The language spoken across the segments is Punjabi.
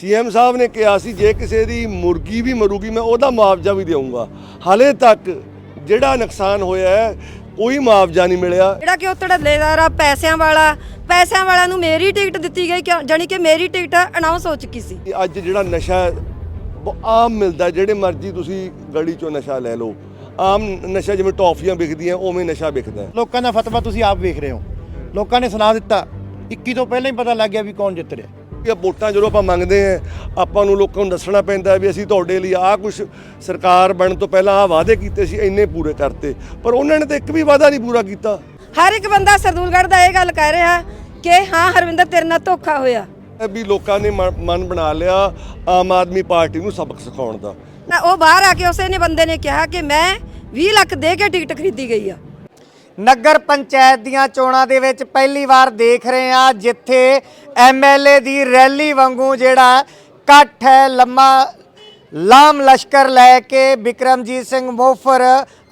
ਸੀਐਮ ਸਾਹਿਬ ਨੇ ਕਿਹਾ ਸੀ ਜੇ ਕਿਸੇ ਦੀ ਮੁਰਗੀ ਵੀ ਮਰੂਗੀ ਮੈਂ ਉਹਦਾ ਮੁਆਵਜ਼ਾ ਵੀ ਦੇਵਾਂਗਾ ਹਾਲੇ ਤੱਕ ਜਿਹੜਾ ਨੁਕਸਾਨ ਹੋਇਆ ਹੈ ਕੋਈ ਮੁਆਵਜ਼ਾ ਨਹੀਂ ਮਿਲਿਆ। ਜਿਹੜਾ ਕਿ ਉਹ ਧੜੱਲੇਦਾਰ ਆ ਪੈਸਿਆਂ ਵਾਲਾ ਪੈਸਿਆਂ ਵਾਲਿਆਂ ਨੂੰ ਮੇਰੀ ਟਿਕਟ ਦਿੱਤੀ ਗਈ ਕਿਉਂ? ਜਾਣੀ ਕਿ ਮੇਰੀ ਟਿਕਟ ਅਨਾਉਂਸ ਹੋ ਚੁੱਕੀ ਸੀ। ਅੱਜ ਜਿਹੜਾ ਨਸ਼ਾ ਆਮ ਮਿਲਦਾ ਜਿਹੜੇ ਮਰਜ਼ੀ ਤੁਸੀਂ ਗਲੀ ਚੋਂ ਨਸ਼ਾ ਲੈ ਲਓ। ਆਮ ਨਸ਼ਾ ਜਿਵੇਂ ਟੌਫੀਆਂ ਵਿਕਦੀਆਂ ਉਵੇਂ ਨਸ਼ਾ ਵਿਕਦਾ। ਲੋਕਾਂ ਦਾ ਫਤਵਾ ਤੁਸੀਂ ਆਪ ਵੇਖ ਰਹੇ ਹੋ। ਲੋਕਾਂ ਨੇ ਸੁਣਾ ਦਿੱਤਾ 21 ਤੋਂ ਪਹਿਲਾਂ ਹੀ ਪਤਾ ਲੱਗ ਗਿਆ ਵੀ ਕੌਣ ਜਿੱਤ ਰਿਹਾ। ਇਹ ਵੋਟਾਂ ਜਦੋਂ ਆਪਾਂ ਮੰਗਦੇ ਆ ਆਪਾਂ ਨੂੰ ਲੋਕਾਂ ਨੂੰ ਦੱਸਣਾ ਪੈਂਦਾ ਵੀ ਅਸੀਂ ਤੁਹਾਡੇ ਲਈ ਆਹ ਕੁਝ ਸਰਕਾਰ ਬਣਨ ਤੋਂ ਪਹਿਲਾਂ ਆਹ ਵਾਅਦੇ ਕੀਤੇ ਸੀ ਇੰਨੇ ਪੂਰੇ ਕਰਤੇ। ਪਰ ਉਹਨਾਂ ਨੇ ਤਾਂ ਇੱਕ ਵੀ ਵਾਅਦਾ ਨਹੀਂ ਪੂਰਾ ਕੀਤਾ। ਹਰ ਇੱਕ ਬੰਦਾ ਸਰਦੂਲਗੜ੍ਹ ਦਾ ਇਹ ਗੱਲ ਕਹਿ ਰਿਹਾ ਕਿ ਹਾਂ ਹਰਵਿੰਦਰ ਤੇਰੇ ਨਾਲ ਧੋਖਾ ਹੋਇਆ। ਵੀ ਲੋਕਾਂ ਨੇ ਮਨ ਬਣਾ ਲਿਆ ਆਮ ਆਦਮੀ ਪਾਰਟੀ ਨੂੰ ਸਬਕ ਸਿਖਾਉਣ ਦਾ। ਉਹ ਬਾਹਰ ਆ ਕੇ ਉਸੇ ਨੇ ਬੰਦੇ ਨੇ ਕਿਹਾ ਕਿ ਮੈਂ 20 ਲੱਖ ਦੇ ਕੇ ਟਿਕਟ ਖਰੀਦੀ ਗਈ ਆ। ਨਗਰ ਪੰਚਾਇਤ ਦੀਆਂ ਚੋਣਾਂ ਦੇ ਵਿੱਚ ਪਹਿਲੀ ਵਾਰ ਦੇਖ ਰਹੇ ਹਾਂ ਜਿੱਥੇ ਐਮਐਲਏ ਦੀ ਰੈਲੀ ਵਾਂਗੂ ਜਿਹੜਾ ਇਕੱਠ ਹੈ, ਲੰਮਾ, ਲਾਮ ਲਸ਼ਕਰ ਲੈ ਕੇ ਬਿਕਰਮਜੀਤ ਸਿੰਘ ਮੋਫਰ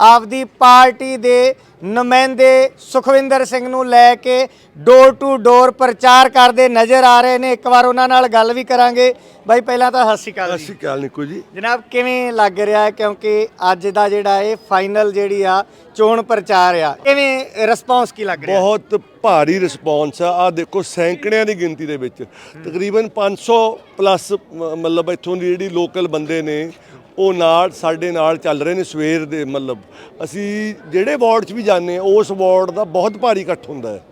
ਆਪਦੀ ਪਾਰਟੀ ਦੇ ਨੁਮਾਇੰਦੇ ਸੁਖਵਿੰਦਰ ਸਿੰਘ ਨੂੰ ਲੈ ਕੇ ਡੋਰ ਟੂ ਡੋਰ ਪ੍ਰਚਾਰ ਕਰਦੇ ਨਜ਼ਰ ਆ ਰਹੇ ਨੇ। ਇੱਕ ਵਾਰ ਉਹਨਾਂ ਨਾਲ ਗੱਲ ਵੀ ਕਰਾਂਗੇ। ਬਾਈ ਪਹਿਲਾਂ ਤਾਂ ਸਤਿ ਸ਼੍ਰੀ ਅਕਾਲ ਜੀ। ਸ਼੍ਰੀ ਅਕਾਲ ਨਿੱਕੂ ਜੀ। ਜਨਾਬ ਕਿਵੇਂ ਲੱਗ ਰਿਹਾ ਹੈ? ਕਿਉਂਕਿ ਅੱਜ ਦਾ ਜਿਹੜਾ ਇਹ ਫਾਈਨਲ ਜਿਹੜੀ ਆ ਚੋਣ ਪ੍ਰਚਾਰ ਆ ਕਿਵੇਂ ਰਿਸਪੌਂਸ ਕੀ ਲੱਗ ਰਿਹਾ? ਬਹੁਤ ਭਾਰੀ ਰਿਸਪੌਂਸ ਆ। ਆ ਦੇਖੋ ਸੈਂਕੜਿਆਂ ਦੀ ਗਿਣਤੀ ਦੇ ਵਿੱਚ। ਤਕਰੀਬਨ 500 ਪਲੱਸ ਮਤਲਬ ਇੱਥੋਂ ਦੀ ਜਿਹੜੀ ਲੋਕਲ ਬੰਦੇ ਨੇ ਉਹ ਨਾਲ ਸਾਡੇ ਨਾਲ ਚੱਲ ਰਹੇ ਨੇ ਸਵੇਰ ਦੇ ਮਤਲਬ। ਅਸੀਂ ਜਿਹੜੇ ਵਾਰਡ 'ਚ ਵੀ ਜਾਂਦੇ ਆ ਉਸ ਵਾਰਡ ਦਾ ਬਹੁਤ ਭਾਰੀ ਇਕੱਠ ਹੁੰਦਾ ਹੈ।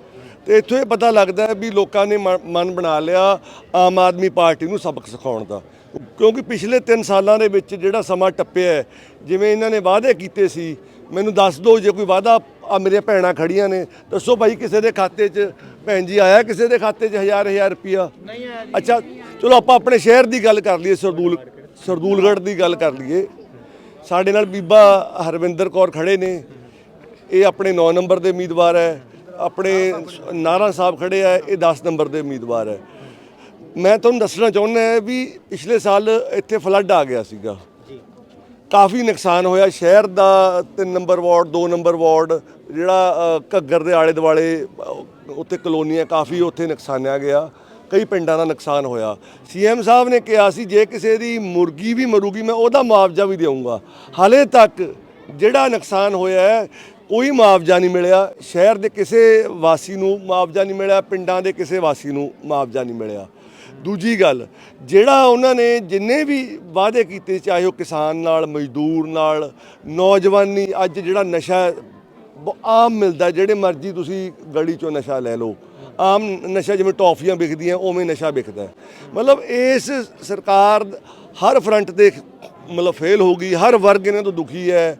ਤੇ ਇੱਥੋਂ ਇਹ ਪਤਾ ਲੱਗਦਾ ਹੈ ਵੀ ਲੋਕਾਂ ਨੇ ਮਨ ਬਣਾ ਲਿਆ ਆਮ ਆਦਮੀ ਪਾਰਟੀ ਨੂੰ ਸਬਕ ਸਿਖਾਉਣ ਦਾ। ਕਿਉਂਕਿ ਪਿਛਲੇ 3 ਸਾਲਾਂ ਦੇ ਵਿੱਚ ਜਿਹੜਾ ਸਮਾਂ ਟੱਪਿਆ ਜਿਵੇਂ ਇਹਨਾਂ ਨੇ ਵਾਅਦੇ ਕੀਤੇ ਸੀ ਮੈਨੂੰ ਦੱਸ ਦਿਓ ਜੇ ਕੋਈ ਵਾਅਦਾ ਆ ਮੇਰੀਆਂ ਭੈਣਾਂ ਖੜੀਆਂ ਨੇ ਦੱਸੋ ਭਾਈ ਕਿਸੇ ਦੇ ਖਾਤੇ 'ਚ ਭੈਣ ਜੀ ਆਇਆ ਕਿਸੇ ਦੇ ਖਾਤੇ 'ਚ ਹਜ਼ਾਰ ਹਜ਼ਾਰ ਰੁਪਿਆ ਨਹੀਂ ਆਇਆ ਅੱਛਾ ਚਲੋ ਆਪਾਂ ਆਪਣੇ ਸ਼ਹਿਰ ਦੀ ਗੱਲ ਕਰ ਲਈਏ ਸਰਦੂਲ। ਸਰਦੂਲਗੜ੍ਹ ਦੀ ਗੱਲ ਕਰ ਲਈਏ ਸਾਡੇ ਨਾਲ ਬੀਬਾ ਹਰਵਿੰਦਰ ਕੌਰ ਖੜੇ ਨੇ। ਇਹ ਆਪਣੇ 9 ਨੰਬਰ ਦੇ ਉਮੀਦਵਾਰ ਹੈ ਆਪਣੇ ਨਾਰਾ ਸਾਹਿਬ ਖੜੇ ਆ ਇਹ 10 ਨੰਬਰ ਦੇ ਉਮੀਦਵਾਰ ਹੈ। ਮੈਂ ਤੁਹਾਨੂੰ ਦੱਸਣਾ ਚਾਹੁੰਦਾ ਹਾਂ ਵੀ ਪਿਛਲੇ ਸਾਲ ਇੱਥੇ ਫਲੱਡ ਆ ਗਿਆ ਸੀਗਾ। ਕਾਫੀ ਨੁਕਸਾਨ ਹੋਇਆ ਸ਼ਹਿਰ ਦਾ 3 ਨੰਬਰ ਵਾਰਡ 2 ਨੰਬਰ ਵਾਰਡ ਜਿਹੜਾ ਘੱਗਰ ਦੇ ਆਲੇ ਦੁਆਲੇ ਉੱਥੇ ਕਲੋਨੀਆਂ ਕਾਫੀ ਉੱਥੇ ਨੁਕਸਾਨਿਆ ਗਿਆ। ਕਈ ਪਿੰਡਾਂ ਦਾ ਨੁਕਸਾਨ ਹੋਇਆ। ਸੀਐਮ ਸਾਹਿਬ ਨੇ ਕਿਹਾ ਸੀ, ਜੇ ਕਿਸੇ ਦੀ ਮੁਰਗੀ ਵੀ ਮਰੂਗੀ, ਮੈਂ ਉਹਦਾ ਮੁਆਵਜ਼ਾ ਵੀ ਦੇਵਾਂਗਾ ਹਾਲੇ ਤੱਕ ਜਿਹੜਾ ਨੁਕਸਾਨ ਹੋਇਆ ਹੈ, ਕੋਈ ਮੁਆਵਜ਼ਾ ਨਹੀਂ ਮਿਲਿਆ। ਸ਼ਹਿਰ ਦੇ ਕਿਸੇ ਵਾਸੀ ਨੂੰ ਮੁਆਵਜ਼ਾ ਨਹੀਂ ਮਿਲਿਆ, ਪਿੰਡਾਂ ਦੇ ਕਿਸੇ ਵਾਸੀ ਨੂੰ ਮੁਆਵਜ਼ਾ ਨਹੀਂ ਮਿਲਿਆ। ਦੂਜੀ ਗੱਲ, ਜਿਹੜਾ ਉਹਨਾਂ ਨੇ ਜਿੰਨੇ ਵੀ ਵਾਅਦੇ ਕੀਤੇ, ਚਾਹੇ ਉਹ ਕਿਸਾਨ ਨਾਲ, ਮਜ਼ਦੂਰ ਨਾਲ, ਨੌਜਵਾਨੀ, ਅੱਜ ਜਿਹੜਾ ਨਸ਼ਾ ਬ- ਆਮ ਮਿਲਦਾ, ਜਿਹੜੇ ਮਰਜ਼ੀ ਤੁਸੀਂ ਗਲੀ ਚੋਂ ਨਸ਼ਾ ਲੈ ਲਓ। ਆਮ ਨਸ਼ਾ ਜਿਵੇਂ ਟੌਫੀਆਂ ਵਿਕਦੀਆਂ, ਉਵੇਂ ਨਸ਼ਾ ਵਿਕਦਾ। ਮਤਲਬ ਇਸ ਸਰਕਾਰ ਹਰ ਫਰੰਟ ਤੇ ਮਤਲਬ ਫੇਲ ਹੋ ਗਈ, ਹਰ ਵਰਗ ਇਹਨਾਂ ਤੋਂ ਦੁਖੀ ਹੈ।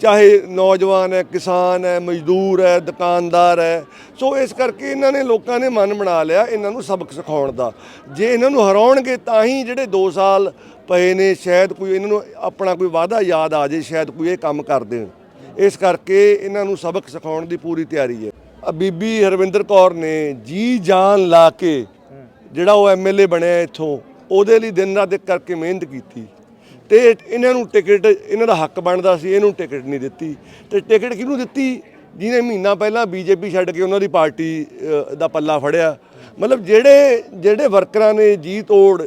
ਚਾਹੇ ਨੌਜਵਾਨ ਹੈ, ਕਿਸਾਨ ਹੈ, ਮਜ਼ਦੂਰ ਹੈ, ਦੁਕਾਨਦਾਰ ਹੈ। ਸੋ ਇਸ ਕਰਕੇ ਇਹਨਾਂ ਨੇ ਲੋਕਾਂ ਨੇ ਮਨ ਬਣਾ ਲਿਆ ਇਹਨਾਂ ਨੂੰ ਸਬਕ ਸਿਖਾਉਣ ਦਾ। ਜੇ ਇਹਨਾਂ ਨੂੰ ਹਰਾਉਣਗੇ ਤਾਂ ਹੀ ਜਿਹੜੇ 2 ਸਾਲ ਪਏ ਨੇ, ਸ਼ਾਇਦ ਕੋਈ ਇਹਨਾਂ ਨੂੰ ਆਪਣਾ ਕੋਈ ਵਾਅਦਾ ਯਾਦ ਆ ਜੇ ਸ਼ਾਇਦ ਕੋਈ ਇਹ ਕੰਮ ਕਰ ਦੇਣ। ਇਸ ਕਰਕੇ ਇਹਨਾਂ ਨੂੰ ਸਬਕ ਸਿਖਾਉਣ ਦੀ ਪੂਰੀ ਤਿਆਰੀ ਹੈ। ਬੀਬੀ ਹਰਵਿੰਦਰ ਕੌਰ ਨੇ ਜੀ ਜਾਨ ਲਾ ਕੇ ਜਿਹੜਾ ਉਹ ਐਮਐਲਏ ਬਣਿਆ ਇੱਥੋਂ, ਉਹਦੇ ਲਈ ਦਿਨ ਰਾਤ ਇੱਕ ਕਰਕੇ ਮਿਹਨਤ ਕੀਤੀ। ਤੇ ਇਹਨਾਂ ਨੂੰ ਟਿਕਟ, ਇਹਨਾਂ ਦਾ ਹੱਕ ਬਣਦਾ ਸੀ, ਇਹਨੂੰ ਟਿਕਟ ਨਹੀਂ ਦਿੱਤੀ। ਤੇ ਟਿਕਟ ਕਿਹਨੂੰ ਦਿੱਤੀ? ਜਿਹਨੇ ਮਹੀਨਾ ਪਹਿਲਾਂ ਬੀਜੇਪੀ ਛੱਡ ਕੇ ਉਹਨਾਂ ਦੀ ਪਾਰਟੀ ਦਾ ਪੱਲਾ ਫੜਿਆ। ਮਤਲਬ ਜਿਹੜੇ ਜਿਹੜੇ ਵਰਕਰਾਂ ਨੇ ਜੀ ਤੋੜ,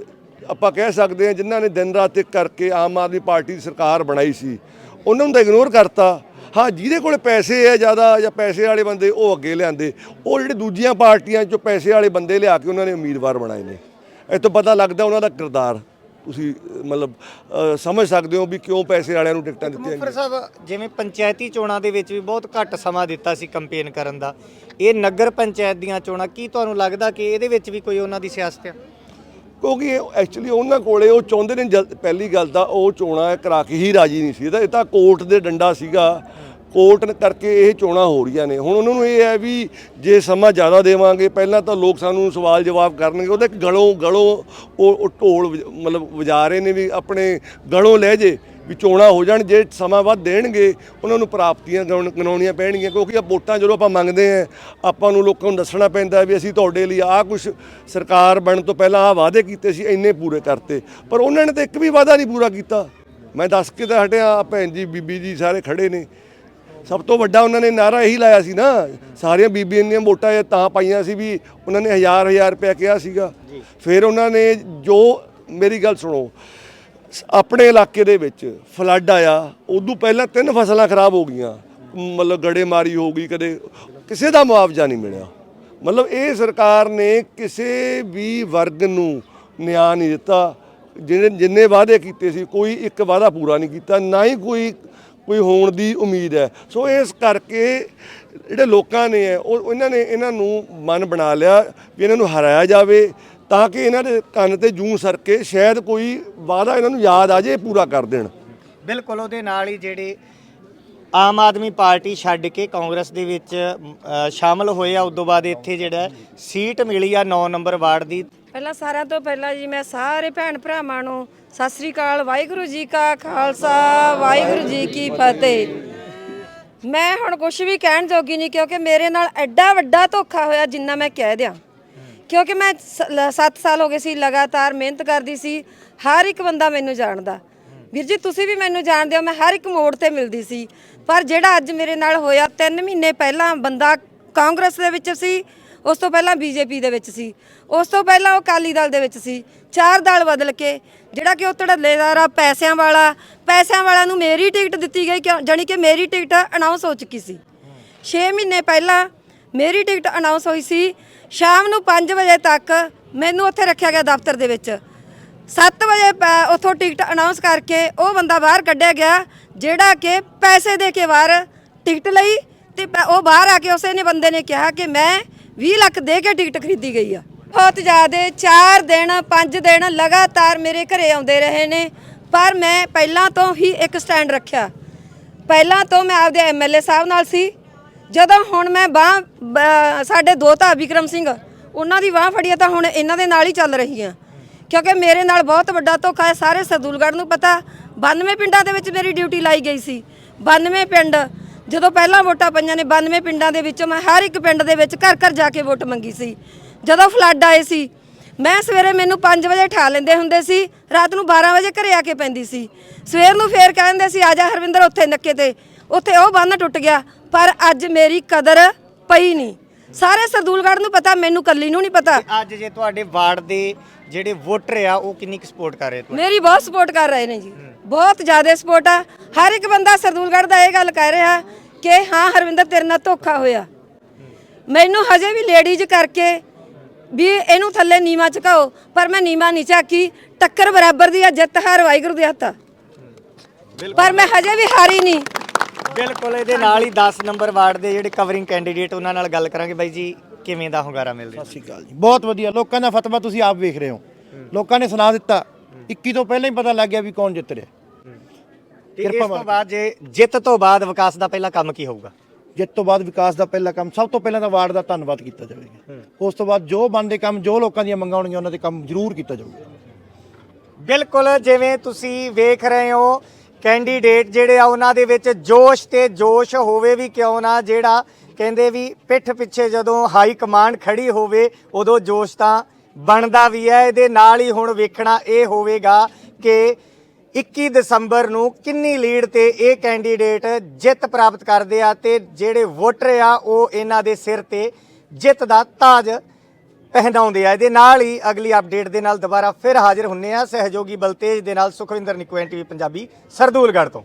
ਆਪਾਂ ਕਹਿ ਸਕਦੇ ਹਾਂ, ਜਿਨ੍ਹਾਂ ਨੇ ਦਿਨ ਰਾਤ ਇੱਕ ਕਰਕੇ ਆਮ ਆਦਮੀ ਪਾਰਟੀ ਦੀ ਸਰਕਾਰ ਬਣਾਈ ਸੀ, ਉਹਨਾਂ ਨੂੰ ਤਾਂ ਇਗਨੋਰ ਕਰਤਾ। ਹਾਂ ਜਿਹਦੇ ਕੋਲ ਪੈਸੇ ਹੈ ਜ਼ਿਆਦਾ ਜਾਂ ਪੈਸੇ ਵਾਲੇ ਬੰਦੇ ਉਹ ਅੱਗੇ ਲਿਆਂਦੇ। ਉਹ ਜਿਹੜੇ ਦੂਜੀਆਂ ਪਾਰਟੀਆਂ ਚੋਂ ਪੈਸੇ ਵਾਲੇ ਬੰਦੇ ਲਿਆ ਕੇ ਉਹਨਾਂ ਨੇ ਉਮੀਦਵਾਰ ਬਣਾਏ ਨੇ। ਇਹ ਤੋਂ ਪਤਾ ਲੱਗਦਾ ਉਹਨਾਂ ਦਾ ਕਿਰਦਾਰ। ਤੁਸੀਂ ਮਤਲਬ ਸਮਝ ਸਕਦੇ ਹੋ ਵੀ ਕਿਉਂ ਪੈਸੇ ਵਾਲਿਆਂ ਨੂੰ ਟਿਕਟਾਂ ਦਿੱਤੀਆਂ ਮੁਖਰ ਸਾਹਿਬ ਜਿਵੇਂ ਪੰਚਾਇਤੀ ਚੋਣਾਂ ਦੇ ਵਿੱਚ ਵੀ ਬਹੁਤ ਘੱਟ ਸਮਾਂ ਦਿੱਤਾ ਸੀ ਕੈਂਪੇਨ ਕਰਨ ਦਾ। ਇਹ ਨਗਰ ਪੰਚਾਇਤ ਦੀਆਂ ਚੋਣਾਂ ਕੀ ਤੁਹਾਨੂੰ ਲੱਗਦਾ ਕਿ ਇਹਦੇ ਵਿੱਚ ਵੀ ਕੋਈ ਉਹਨਾਂ ਦੀ ਸਿਆਸਤ ਆ? ਕਿਉਂਕਿ ਐਕਚੁਅਲੀ ਉਹਨਾਂ ਕੋਲੇ ਉਹ ਚਾਹੁੰਦੇ ਨੇ ਜਲ- ਪਹਿਲੀ ਗੱਲ ਤਾਂ ਉਹ ਚੋਣਾਂ ਕਰਾ ਕੇ ਹੀ ਰਾਜੀ ਨਹੀਂ ਸੀ। ਇਹ ਇਹ ਤਾਂ ਕੋਰਟ ਦੇ ਡੰਡਾ ਸੀਗਾ। ਕੋਰਟ ਕਰਕੇ ਇਹ ਚੋਣਾਂ ਹੋ ਰਹੀਆਂ ਨੇ। ਹੁਣ ਉਹਨਾਂ ਨੂੰ ਇਹ ਹੈ ਵੀ ਜੇ ਸਮਾਂ ਜ਼ਿਆਦਾ ਦੇਵਾਂਗੇ, ਪਹਿਲਾਂ ਤਾਂ ਲੋਕ ਸਾਨੂੰ ਸਵਾਲ ਜਵਾਬ ਕਰਨਗੇ। ਉਹਦੇ ਗਲੋਂ ਗਲੋਂ ਉਹ ਉਹ ਢੋਲ ਵਜ- ਮਤਲਬ ਵਜਾ ਰਹੇ ਨੇ ਵੀ ਆਪਣੇ ਗਲੋਂ ਲੈ ਜੇ, ਵੀ ਚੋਣਾਂ ਹੋ ਜਾਣ, ਜੇ ਸਮਾਂ ਵੱਧ ਦੇਣਗੇ, ਉਹਨਾਂ ਨੂੰ ਪ੍ਰਾਪਤੀਆਂ ਗਾਉਣ- ਗਣਾਉਣੀਆਂ ਪੈਣਗੀਆਂ। ਕਿਉਂਕਿ ਆ ਵੋਟਾਂ ਜਦੋਂ ਆਪਾਂ ਮੰਗਦੇ ਆ ਆਪਾਂ ਨੂੰ ਲੋਕਾਂ ਨੂੰ ਦੱਸਣਾ ਪੈਂਦਾ ਵੀ ਅਸੀਂ ਤੁਹਾਡੇ ਲਈ ਆਹ ਕੁਝ ਸਰਕਾਰ ਬਣਨ ਤੋਂ ਪਹਿਲਾਂ ਆਹ ਵਾਅਦੇ ਕੀਤੇ ਸੀ, ਇੰਨੇ ਪੂਰੇ ਕਰਤੇ। ਪਰ ਉਹਨਾਂ ਨੇ ਤਾਂ ਇੱਕ ਵੀ ਵਾਅਦਾ ਨਹੀਂ ਪੂਰਾ ਕੀਤਾ। ਮੈਂ ਦੱਸ ਕੇ ਤਾਂ ਹਟਿਆ ਭੈਣ ਜੀ, ਬੀਬੀ ਜੀ ਸਾਰੇ ਖੜੇ ਨੇ। ਸਭ ਤੋਂ ਵੱਡਾ ਉਹਨਾਂ ਨੇ ਨਾਰਾ ਇਹੀ ਲਾਇਆ ਸੀ ਨਾ ਸਾਰੀਆਂ ਬੀਬੀਆਂ ਦੀਆਂ ਵੋਟਾਂ ਇਹ ਤਾਂ ਪਾਈਆਂ ਸੀ ਵੀ ਉਹਨਾਂ ਨੇ ਹਜ਼ਾਰ ਹਜ਼ਾਰ ਰੁਪਇਆ ਕਿਹਾ ਸੀਗਾ। ਫਿਰ ਉਹਨਾਂ ਨੇ ਜੋ ਮੇਰੀ ਗੱਲ ਸੁਣੋ ਆਪਣੇ ਇਲਾਕੇ ਦੇ ਵਿੱਚ ਫਲੱਡ ਆਇਆ ਉਦੋਂ ਪਹਿਲਾਂ ਤਿੰਨ ਫਸਲਾਂ ਖਰਾਬ ਹੋ ਗਈਆਂ। ਮਤਲਬ ਗੜੇਮਾਰੀ ਹੋ ਗਈ ਕਦੇ ਕਿਸੇ ਦਾ ਮੁਆਵਜ਼ਾ ਨਹੀਂ ਮਿਲਿਆ। ਮਤਲਬ ਇਹ ਸਰਕਾਰ ਨੇ ਕਿਸੇ ਵੀ ਵਰਗ ਨੂੰ ਨਿਆਂ ਨਹੀਂ ਦਿੱਤਾ। ਜਿਹਨੇ ਜਿੰਨੇ ਵਾਅਦੇ ਕੀਤੇ ਸੀ ਕੋਈ ਇੱਕ ਵਾਅਦਾ ਪੂਰਾ ਨਹੀਂ ਕੀਤਾ ਨਾ ਹੀ ਕੋਈ ਕੋਈ ਹੋਣ ਦੀ ਉਮੀਦ ਹੈ। ਸੋ ਇਸ ਕਰਕੇ ਜਿਹੜੇ ਲੋਕਾਂ ਨੇ ਉਹ ਇਹਨਾਂ ਨੇ ਇਹਨਾਂ ਨੂੰ ਮਨ ਬਣਾ ਲਿਆ ਵੀ ਇਹਨਾਂ ਨੂੰ ਹਰਾਇਆ ਜਾਵੇ ਤਾਂ ਕਿ ਇਹਨਾਂ ਦੇ ਕੰਨ ਤੇ ਜੂੰ ਸਰਕੇ ਸ਼ਾਇਦ ਕੋਈ ਵਾਅਦਾ ਇਹਨਾਂ ਨੂੰ ਯਾਦ ਆ ਜੇ ਪੂਰਾ ਕਰ ਦੇਣ। ਬਿਲਕੁਲ ਉਹਦੇ ਨਾਲ ਹੀ ਜਿਹੜੇ ਆਮ ਆਦਮੀ ਪਾਰਟੀ ਛੱਡ ਕੇ ਕਾਂਗਰਸ ਦੇ ਵਿੱਚ ਅ, ਸ਼ਾਮਲ ਹੋਏ ਆ। ਉਦੋਂ ਬਾਅਦ ਇੱਥੇ ਜਿਹੜਾ ਸੀਟ ਮਿਲੀ ਆ 9 ਨੰਬਰ ਵਾਰਡ ਦੀ। ਪਹਿਲਾਂ ਸਾਰਿਆਂ ਤੋਂ ਪਹਿਲਾਂ ਜੀ ਮੈਂ ਸਾਰੇ ਭੈਣ ਭਰਾਵਾਂ ਨੂੰ ਸਤਿ ਸ੍ਰੀ ਅਕਾਲ, ਵਾਹਿਗੁਰੂ ਜੀ ਕਾ ਖਾਲਸਾ, ਵਾਹਿਗੁਰੂ ਜੀ ਕੀ ਫਤਿਹ। ਮੈਂ ਹੁਣ ਕੁਝ ਵੀ ਕਹਿਣ ਜੋਗੀ ਨਹੀਂ, ਕਿਉਂਕਿ ਮੇਰੇ ਨਾਲ ਐਡਾ ਵੱਡਾ ਧੋਖਾ ਹੋਇਆ ਜਿੰਨਾ ਮੈਂ ਕਹਿ ਦਿਆਂ। ਕਿਉਂਕਿ ਮੈਂ 7 ਸਾਲ ਹੋ ਗਏ ਸੀ, ਲਗਾਤਾਰ ਮਿਹਨਤ ਕਰਦੀ ਸੀ, ਹਰ ਇੱਕ ਬੰਦਾ ਮੈਨੂੰ ਜਾਣਦਾ। ਵੀਰ ਜੀ, ਤੁਸੀਂ ਵੀ ਮੈਨੂੰ ਜਾਣਦੇ ਹੋ, ਮੈਂ ਹਰ ਇੱਕ ਮੋੜ ਤੇ ਮਿਲਦੀ ਸੀ। ਪਰ ਜਿਹੜਾ ਅੱਜ ਮੇਰੇ ਨਾਲ ਹੋਇਆ 3 ਮਹੀਨੇ ਪਹਿਲਾਂ ਬੰਦਾ ਕਾਂਗਰਸ ਦੇ ਵਿੱਚ ਸੀ ਉਸ ਤੋਂ ਪਹਿਲਾਂ ਬੀਜੇਪੀ ਦੇ ਵਿੱਚ ਸੀ। ਉਸ ਤੋਂ ਪਹਿਲਾਂ ਉਹ ਅਕਾਲੀ ਦਲ ਦੇ ਵਿੱਚ ਸੀ। ਚਾਰ ਦਲ ਬਦਲ ਕੇ, ਜਿਹੜਾ ਕਿ ਉਹ ਧੜੱਲੇਦਾਰ ਆ, ਪੈਸਿਆਂ ਵਾਲਾ, ਪੈਸਿਆਂ ਵਾਲਿਆਂ ਨੂੰ ਮੇਰੀ ਟਿਕਟ ਦਿੱਤੀ ਗਈ ਕਿਉਂ? ਜਾਣੀ ਕਿ ਮੇਰੀ ਟਿਕਟ ਅਨਾਉਂਸ ਹੋ ਚੁੱਕੀ ਸੀ। 6 ਮਹੀਨੇ ਪਹਿਲਾਂ ਮੇਰੀ ਟਿਕਟ ਅਨਾਉਂਸ ਹੋਈ ਸੀ। ਸ਼ਾਮ ਨੂੰ 5 ਵਜੇ ਤੱਕ ਮੈਨੂੰ ਉੱਥੇ ਰੱਖਿਆ ਗਿਆ ਦਫ਼ਤਰ ਦੇ ਵਿੱਚ। 7 ਵਜੇ ਪ- ਉੱਥੋਂ ਟਿਕਟ ਅਨਾਉਂਸ ਕਰਕੇ ਉਹ ਬੰਦਾ ਬਾਹਰ ਕੱਢਿਆ ਗਿਆ, ਜਿਹੜਾ ਕਿ ਪੈਸੇ ਦੇ ਕੇ ਬਾਹਰ ਟਿਕਟ ਲਈ ਤੇ ਪ- ਉਹ ਬਾਹਰ ਆ ਕੇ ਉਸੇ ਨੇ ਬੰਦੇ ਨੇ ਕਿਹਾ ਕਿ ਮੈਂ 20 ਲੱਖ ਦੇ ਕੇ ਟਿਕਟ ਖਰੀਦੀ ਗਈ ਆ। ਬਹੁਤ ਜ਼ਿਆਦਾ 4 ਦਿਨ 5 ਦਿਨ ਲਗਾਤਾਰ ਮੇਰੇ ਘਰੇ ਆਉਂਦੇ ਰਹੇ ਨੇ। ਪਰ ਮੈਂ ਪਹਿਲਾਂ ਤੋਂ ਹੀ ਇੱਕ ਸਟੈਂਡ ਰੱਖਿਆ। ਪਹਿਲਾਂ ਤੋਂ ਮੈਂ ਆਪਦੇ ਐਮਐਲਏ ਸਾਹਿਬ ਨਾਲ ਸੀ। ਜਦੋਂ ਹੁਣ ਮੈਂ ਬਾਹ ਸਾਡੇ ਦੋਤਾ ਵਿਕਰਮ ਸਿੰਘ, ਉਹਨਾਂ ਦੀ ਬਾਹ ਫੜੀ ਆ ਤਾਂ ਹੁਣ ਇਹਨਾਂ ਦੇ ਨਾਲ ਹੀ ਚੱਲ ਰਹੀ ਆ ਕਿਉਂਕਿ ਮੇਰੇ ਨਾਲ ਬਹੁਤ ਵੱਡਾ ਧੋਖਾ ਹੈ। ਸਾਰੇ ਸਰਦੂਲਗੜ੍ਹ ਨੂੰ ਪਤਾ 92 ਪਿੰਡਾਂ ਦੇ ਵਿੱਚ ਮੇਰੀ ਡਿਊਟੀ ਲਾਈ ਗਈ ਸੀ। 92 ਪਿੰਡ ਜਦੋਂ ਪਹਿਲਾਂ ਵੋਟਾਂ ਪਈਆਂ ਨੇ 92 ਪਿੰਡਾਂ ਦੇ ਵਿੱਚੋਂ ਮੈਂ ਹਰ ਇੱਕ ਪਿੰਡ ਦੇ ਵਿੱਚ ਘਰ ਘਰ ਜਾ ਕੇ ਵੋਟ ਮੰਗੀ ਸੀ। ਜਦੋਂ ਫਲੱਡ ਆਏ ਸੀ ਮੈਂ ਸਵੇਰੇ ਮੈਨੂੰ 5 ਵਜੇ ਠਾ ਲੈਂਦੇ ਹੁੰਦੇ ਸੀ ਰਾਤ ਨੂੰ 12 ਵਜੇ ਘਰੇ ਆ ਕੇ ਪੈਂਦੀ ਸੀ। ਸਵੇਰ ਨੂੰ ਫੇਰ ਕਹਿੰਦੇ ਸੀ ਆ ਜਾ ਹਰਵਿੰਦਰ ਉੱਥੇ ਨੱਕੇ ਤੇ। ਉੱਥੇ ਉਹ ਬੰਨ ਟੁੱਟ ਗਿਆ ਪਰ ਅੱਜ ਮੇਰੀ ਕਦਰ ਪਈ ਨਹੀਂ। ਸਾਰੇ ਸਰਦੂਲਗੜ੍ਹ ਨੂੰ ਪਤਾ ਮੈਨੂੰ ਕੱਲੀ ਨੂੰ ਨਹੀਂ ਪਤਾ। ਅੱਜ ਜੇ ਤੁਹਾਡੇ ਵਾਰਡ ਦੇ ਜਿਹੜੇ ਵੋਟਰ ਆ ਉਹ ਕਿੰਨੀ ਸਪੋਰਟ ਕਰ ਰਹੇ ਤੁਹਾਨੂੰ ਮੇਰੀ ਬਹੁਤ ਸਪੋਰਟ ਕਰ ਰਹੇ ਨੇ ਜੀ। ਬਹੁਤ ਜ਼ਿਆਦਾ ਸਪੋਰਟ ਆ। ਹਰ ਇੱਕ ਬੰਦਾ ਸਰਦੂਲਗੜ੍ਹ ਦਾ ਇਹ ਗੱਲ ਕਹਿ ਰਿਹਾ ਕਿ ਹਾਂ ਹਰਵਿੰਦਰ ਤੇਰੇ ਨਾਲ ਧੋਖਾ ਹੋਇਆ। ਮੈਨੂੰ ਹਜੇ ਵੀ ਲੇਡੀਜ਼ ਕਰਕੇ ਵੀ ਇਹਨੂੰ ਥੱਲੇ ਨੀਵਾ ਝੁਕਾਓ ਪਰ ਮੈਂ ਨੀਵਾ ਨਹੀਂ ਝਾਕੀ। ਟੱਕਰ ਬਰਾਬਰ ਦੀ ਆ ਜਿੱਤ ਹਾਰ ਵਾਹਿਗੁਰੂ ਦੇ ਹੱਥ। ਆ ਪਰ ਮੈਂ ਹਜੇ ਵੀ ਹਾਰੀ ਨਹੀਂ। ਬਿਲਕੁਲ ਇਹਦੇ ਨਾਲ ਹੀ 10 ਨੰਬਰ ਵਾਰਡ ਦੇ ਜਿਹੜੇ ਕਵਰਿੰਗ ਕੈਂਡੀਡੇਟ ਉਹਨਾਂ ਨਾਲ ਗੱਲ ਕਰਾਂਗੇ। ਬਾਈ ਜੀ ਕਿਵੇਂ ਦਾ ਹੁੰਗਾਰਾ ਮਿਲ ਰਿਹਾ? ਸਤਿ ਸ਼੍ਰੀ ਅਕਾਲ ਜੀ। ਬਹੁਤ ਵਧੀਆ। ਲੋਕਾਂ ਦਾ ਫਤਵਾ ਤੁਸੀਂ ਆਪ ਵੇਖ ਰਹੇ ਹੋ। ਲੋਕਾਂ ਨੇ ਸੁਣਾ ਦਿੱਤਾ। 21 ਤੋਂ ਪਹਿਲਾਂ ਹੀ ਪਤਾ ਲੱਗ ਗਿਆ ਵੀ ਕੌਣ ਜਿੱਤ ਰਿਹਾ। ਤੇ ਇਸ ਤੋਂ ਬਾਅਦ ਜੇ ਜਿੱਤ ਤੋਂ ਬਾਅਦ ਵਿਕਾਸ ਦਾ ਪਹਿਲਾ ਕੰਮ ਕੀ ਹੋਊਗਾ? ਜਿੱਤ ਤੋਂ ਬਾਅਦ ਵਿਕਾਸ ਦਾ ਪਹਿਲਾ ਕੰਮ ਸਭ ਤੋਂ ਪਹਿਲਾਂ ਤਾਂ ਵਾਰਡ ਦਾ ਧੰਨਵਾਦ ਕੀਤਾ ਜਾਵੇਗਾ। ਉਸ ਤੋਂ ਬਾਅਦ ਜੋ ਬਣਦੇ ਕੰਮ ਜੋ ਲੋਕਾਂ ਦੀਆਂ ਮੰਗਾਂ ਹੋਣਗੀਆਂ ਉਹਨਾਂ ਦੇ ਕੰਮ ਜ਼ਰੂਰ ਕੀਤਾ ਜਾਊਗਾ। ਬਿਲਕੁਲ ਜਿਵੇਂ ਤੁਸੀਂ ਵੇਖ ਰਹੇ ਹੋ ਕੈਂਡੀਡੇਟ ਜਿਹੜੇ ਆ ਉਹਨਾਂ ਦੇ ਵਿੱਚ ਜੋਸ਼ ਤੇ ਜੋਸ਼ ਹੋਵੇ ਵੀ ਕਿਉਂ ਨਾ ਜਿਹੜਾ ਕਹਿੰਦੇ ਵੀ ਪਿੱਠ ਪਿੱਛੇ ਜਦੋਂ ਹਾਈ ਕਮਾਂਡ ਖੜੀ ਹੋਵੇ ਉਦੋਂ ਜੋਸ਼ ਤਾਂ ਬਣਦਾ ਵੀ ਹੈ। ਇਹਦੇ ਨਾਲ ਹੀ ਹੁਣ ਵੇਖਣਾ ਇਹ ਹੋਵੇਗਾ ਕਿ 21 ਦਸੰਬਰ ਨੂੰ ਕਿੰਨੀ ਲੀਡ ਤੇ ਇਹ ਕੈਂਡੀਡੇਟ ਜਿੱਤ ਪ੍ਰਾਪਤ ਕਰਦੇ ਆ ਤੇ ਜਿਹੜੇ ਵੋਟਰ ਆ ਉਹ ਇਹਨਾਂ ਦੇ ਸਿਰ ਤੇ ਜਿੱਤ ਦਾ ਤਾਜ ਪਹਿਨਾਉਂਦੇ ਆ। ਇਹਦੇ ਨਾਲ ਹੀ ਅਗਲੀ ਅਪਡੇਟ ਦੇ ਨਾਲ ਦੁਬਾਰਾ ਫਿਰ ਹਾਜ਼ਰ ਹੁੰਨੇ ਆ ਸਹਿਯੋਗੀ ਬਲਤੇਜ ਦੇ ਨਾਲ ਸੁਖਵਿੰਦਰ ਨਿਕੋਐਨ ਟੀਵੀ ਪੰਜਾਬੀ ਸਰਦੂਲਗੜ੍ਹ ਤੋਂ।